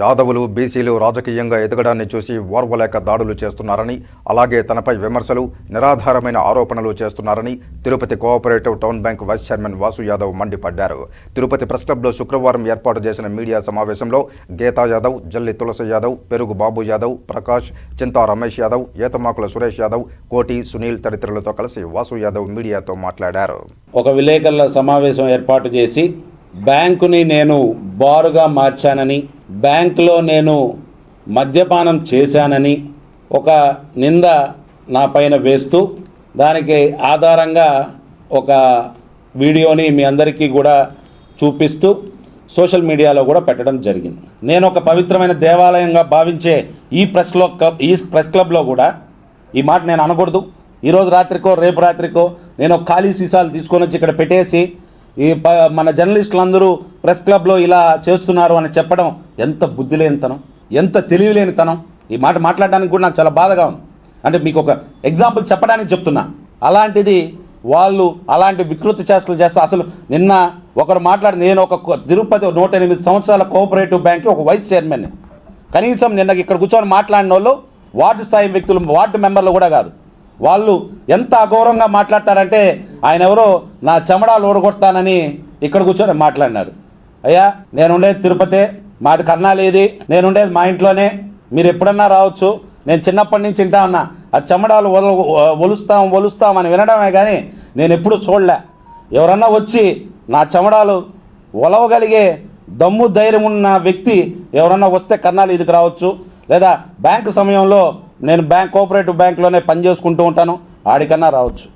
యాదవులు బీసీలు రాజకీయంగా ఎదగడాన్ని చూసి ఓర్వలేక దాడులు చేస్తున్నారని అలాగే తనపై విమర్శలు నిరాధారమైన ఆరోపణలు చేస్తున్నారని Tirupati cooperative town bank vice chairman Vasu Yadav మండిపడ్డారు. తిరుపతి ప్రెస్ క్లబ్లో శుక్రవారం ఏర్పాటు చేసిన మీడియా సమావేశంలో గీతా యాదవ్ జల్లి తులసి యాదవ్ పెరుగు బాబు యాదవ్ ప్రకాష్ చింతా రమేష్ యాదవ్ ఏతమాకుల సురేష్ యాదవ్ కోటి సునీల్ తదితరులతో కలిసి వాసు యాదవ్ మీడియాతో మాట్లాడారు. ఒక విలేకరుల సమావేశం ఏర్పాటు చేసి బ్యాంకుని నేను బారుగా మార్చానని బ్యాంకులో నేను మద్యపానం చేశానని ఒక నింద నా పైన వేస్తూ దానికి ఆధారంగా ఒక వీడియోని మీ అందరికీ కూడా చూపిస్తూ సోషల్ మీడియాలో కూడా పెట్టడం జరిగింది. నేను ఒక పవిత్రమైన దేవాలయంగా భావించే ఈ ప్రెస్ క్లబ్ ఈ ప్రెస్ క్లబ్లో కూడా ఈ మాట నేను అనకూడదు. ఈరోజు రాత్రికో రేపు రాత్రికో నేను ఖాళీ సీసాలు తీసుకొని వచ్చి ఇక్కడ పెట్టేసి ఈ మన మన జర్నలిస్టులందరూ ప్రెస్ క్లబ్లో ఇలా చేస్తున్నారు అని చెప్పడం ఎంత బుద్ధి లేనితనం ఎంత తెలివి లేనితనం ఈ మాట మాట్లాడడానికి కూడా నాకు చాలా బాధగా ఉంది. అంటే మీకు ఒక ఎగ్జాంపుల్ చెప్పడానికి చెప్తున్నా. అలాంటిది వాళ్ళు అలాంటి వికృతి చేష్టలు చేస్తే అసలు నిన్న ఒకరు మాట్లాడి నేను ఒక తిరుపతి నూట ఎనిమిది సంవత్సరాల కోఆపరేటివ్ బ్యాంక్ ఒక వైస్ చైర్మన్ కనీసం నిన్న ఇక్కడ కూర్చొని మాట్లాడిన వాళ్ళు వార్డు స్థాయి వ్యక్తులు వార్డు మెంబర్లు కూడా కాదు. వాళ్ళు ఎంత అగౌరవంగా మాట్లాడతారంటే ఆయన ఎవరో నా చెమడాలు ఓడగొడతానని ఇక్కడ కూర్చొని మాట్లాడినారు అయ్యా నేను ఉండేది తిరుపతి మాది కర్ణాలేది నేను ఉండేది మా ఇంట్లోనే మీరు ఎప్పుడన్నా రావచ్చు నేను చిన్నప్పటి నుంచి వింటా ఉన్నా ఆ చెమడాలు వల ఒలుస్తాం ఒలుస్తాం అని వినడమే కానీ నేను ఎప్పుడూ చూడలే. ఎవరన్నా వచ్చి నా చెమడాలు ఒలవగలిగే దమ్ము ధైర్యం ఉన్న వ్యక్తి ఎవరన్నా వస్తే కన్నాలు ఇదికి రావచ్చు లేదా బ్యాంకు సమయంలో నేను బ్యాంక్ కోఆపరేటివ్ బ్యాంక్లోనే పని చేసుకుంటూ ఉంటాను. ఆడికన్నా రావచ్చు.